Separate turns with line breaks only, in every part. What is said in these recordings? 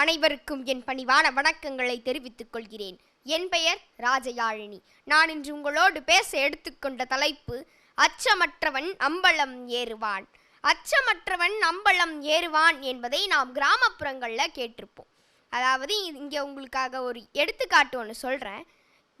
அனைவருக்கும் என் பணிவான வணக்கங்களை தெரிவித்துக் கொள்கிறேன். என் பெயர் ராஜயாழினி. நான் இன்று உங்களோடு பேச எடுத்துக்கொண்ட தலைப்பு அச்சமற்றவன் அம்பலம் ஏறுவான். அச்சமற்றவன் அம்பலம் ஏறுவான் என்பதை நாம் கிராமப்புறங்களில் கேட்டிருப்போம். அதாவது இங்கே உங்களுக்காக ஒரு எடுத்துக்காட்டு ஒன்று சொல்கிறேன்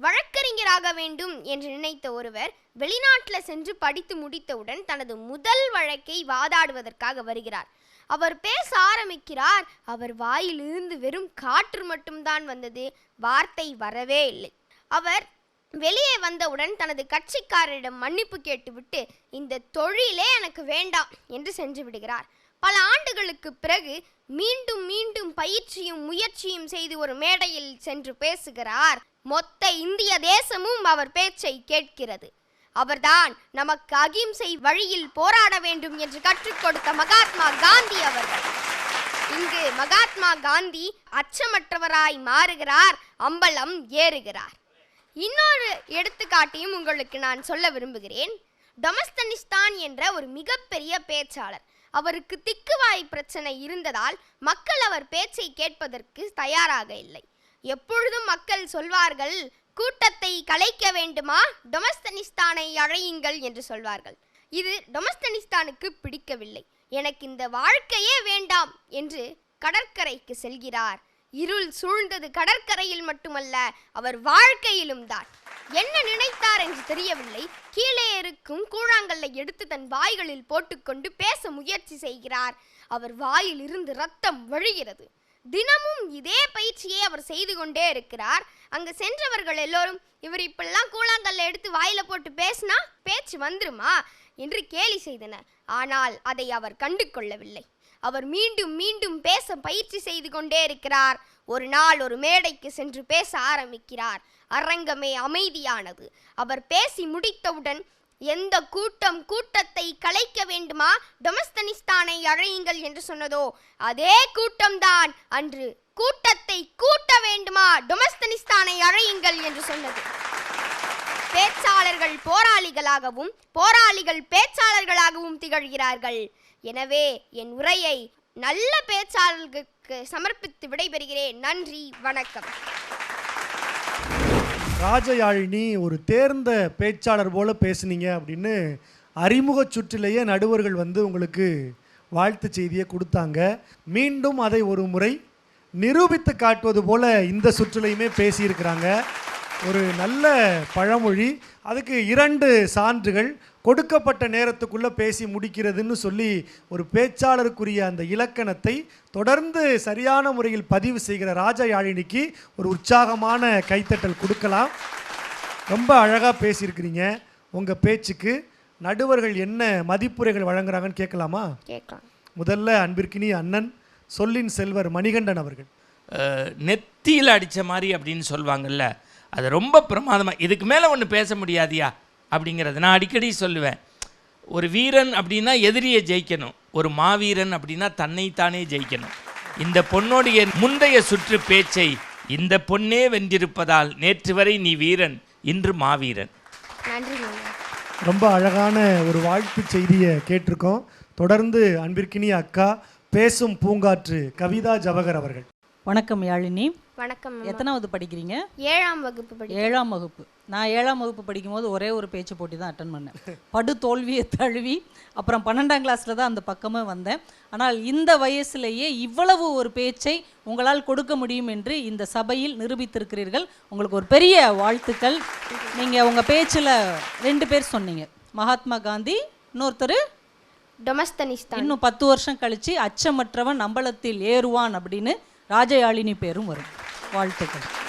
வழக்கறிஞராக வேண்டும் என்று நினைத்த ஒருவர் வெளிநாட்டில் சென்று படித்து முடித்தவுடன் தனது முதல் வழக்கை வாதாடுவதற்காக வருகிறார். அவர் பேச ஆரம்பிக்கிறார். அவர் வாயிலிருந்து வெறும் காற்று மட்டும்தான் வந்தது. வார்த்தை வரவே இல்லை. அவர் வெளியே வந்தவுடன் தனது கட்சிக்காரரிடம் மன்னிப்பு கேட்டுவிட்டு இந்த தொழிலே எனக்கு வேண்டாம் என்று சென்று விடுகிறார். பல ஆண்டுகளுக்கு பிறகு மீண்டும் மீண்டும் பயிற்சியும் முயற்சியும் செய்து ஒரு மேடையில் சென்று பேசுகிறார். மொத்த இந்திய தேசமும் அவர் பேச்சை கேட்கிறது. அவர்தான் நமக்கு அகிம்சை வழியில் போராட வேண்டும் என்று கற்றுக் கொடுத்த மகாத்மா காந்தி அவர்கள். இங்கு மகாத்மா காந்தி அச்சமற்றவராய் மாறுகிறார் அம்பலம் ஏறுகிறார். இன்னொரு எடுத்துக்காட்டையும் உங்களுக்கு நான் சொல்ல விரும்புகிறேன். டொமஸ்தனிஸ்தான் என்ற ஒரு மிகப்பெரிய பேச்சாளர். அவருக்கு திக்குவாய் பிரச்சனை இருந்ததால் மக்கள் அவர் பேச்சை கேட்பதற்கு தயாராக இல்லை. எப்பொழுதும் மக்கள் சொல்வார்கள் கூட்டத்தை கலைக்க வேண்டுமா? டொமஸ்தனிஸ்தானை அழையுங்கள் என்று சொல்வார்கள். இது டொமஸ்தனிஸ்தானுக்கு பிடிக்கவில்லை. எனக்கு இந்த வாழ்க்கையே வேண்டாம் என்று கடற்கரைக்கு செல்கிறார். இருள் சூழ்ந்தது கடற்கரையில் மட்டுமல்ல அவர் வாழ்க்கையிலும் தான். என்ன நினைத்தார் என்று தெரியவில்லை. கீழே இருக்கும் கூழாங்கல்லை எடுத்து தன் வாய்களில் போட்டுக்கொண்டு பேச முயற்சி செய்கிறார். அவர் வாயில் இருந்து ரத்தம் வழிகிறது. தினமும் இதே பயிற்சியை அவர் செய்து கொண்டே இருக்கிறார். அங்கு சென்றவர்கள் எல்லோரும் இவர் இப்பெல்லாம் கூழாங்கல்ல எடுத்து வாயில போட்டு பேசினா பேச்சு வந்துருமா? என்று கேலி செய்தனர். ஆனால் அதை அவர் கண்டு கொள்ளவில்லை. அவர் மீண்டும் மீண்டும் பேச பயிற்சி செய்து கொண்டே இருக்கிறார். ஒரு நாள் ஒரு மேடைக்கு சென்று பேச ஆரம்பிக்கிறார். அரங்கமே அமைதியானது. அவர் பேசி முடித்தவுடன் எந்த கூட்டம் கூட்டத்தை கலைக்க வேண்டுமா? டொமஸ்தனிஸ்தானை அழையுங்கள் என்று சொன்னதோ? அதே கூட்டம்தான். அன்று கூட்டத்தை கூட்ட வேண்டுமா? டொமஸ்தனிஸ்தானை அழையுங்கள் என்று சொன்னது. பேச்சாளர்கள் போராளிகளாகவும் போராளிகள் பேச்சாளர்களாகவும் திகழ்கிறார்கள். எனவே என் உரையை நல்ல பேச்சாளர்களுக்கு சமர்ப்பித்து விடைபெறுகிறேன். நன்றி வணக்கம்.
ராஜயாழினி ஒரு தேர்ந்த பேச்சாளர் போல பேசுனீங்க அப்படின்னு அறிமுக சுற்றிலேயே நடுவர்கள் வந்து உங்களுக்கு வாழ்த்து செய்தியை கொடுத்தாங்க. மீண்டும் அதை ஒரு முறை நிரூபித்து காட்டுவது போல இந்த சுற்றிலையுமே பேசியிருக்கிறாங்க. ஒரு நல்ல பழமொழி. அதுக்கு இரண்டு சான்றுகள். கொடுக்கப்பட்ட நேரத்துக்குள்ளே பேசி முடிக்கிறதுன்னு சொல்லி ஒரு பேச்சாளருக்குரிய அந்த இலக்கணத்தை தொடர்ந்து சரியான முறையில் பதிவு செய்கிற ராஜயாழினிக்கு ஒரு உற்சாகமான கைத்தட்டல் கொடுக்கலாம். ரொம்ப அழகாக பேசியிருக்கிறீங்க. உங்கள் பேச்சுக்கு நடுவர்கள் என்ன மதிப்புரைகள் வழங்குறாங்கன்னு கேட்கலாமா?
கேட்கலாம்.
முதல்ல அன்பிற்கினி அண்ணன் சொல்லின் செல்வர் மணிகண்டன் அவர்கள்.
நெத்தியில் அடித்த மாதிரி அப்படின்னு சொல்லுவாங்கல்ல அது ரொம்ப பிரமாதமாக இதுக்கு மேலே ஒன்று பேச முடியாதியா? அப்படிங்கிறது நான் அடிக்கடி சொல்லுவேன். ஒரு வீரன் அப்படின்னா எதிரியை ஜெயிக்கணும். ஒரு மாவீரன் அப்படின்னா தன்னைத்தானே ஜெயிக்கணும். இந்த பொன்னோடைய முந்தைய சுற்று பேச்சை இந்த பொன்னே வென்றிருப்பதால் நேற்று வரை நீ வீரன் இன்று மாவீரன்.
ரொம்ப அழகான ஒரு வாழ்த்து செய்தியை கேட்டிருக்கோம். தொடர்ந்து அன்பிற்கினி அக்கா பேசும் பூங்காற்று கவிதா ஜவஹர் அவர்கள்.
வணக்கம் யாழினி.
வணக்கம்.
எத்தனாவது படிக்கிறீங்க?
ஏழாம் வகுப்பு படி
ஏழாம் வகுப்பு. நான் ஏழாம் வகுப்பு படிக்கும்போது ஒரே ஒரு பேச்சு போட்டி தான் அட்டன் பண்ணேன். படு தோல்வியை தழுவி அப்புறம் பன்னெண்டாம் கிளாஸில் தான் அந்த பக்கமே வந்தேன். ஆனால் இந்த வயசுலேயே இவ்வளவு ஒரு பேச்சை உங்களால் கொடுக்க முடியும் என்று இந்த சபையில் நிரூபித்திருக்கிறீர்கள். உங்களுக்கு ஒரு பெரிய வாழ்த்துக்கள். நீங்கள் உங்கள் பேச்சில் ரெண்டு பேர் சொன்னீங்க. மகாத்மா காந்தி இன்னொருத்தர்?
டொமஸ்தனிஸ்தான்.
இன்னும் பத்து வருஷம் கழிச்சு அச்சமற்றவன் அம்பலத்தில் ஏறுவான் அப்படின்னு ராஜயாழினி பேரும் வரும். வாழ்த்துக்கள்.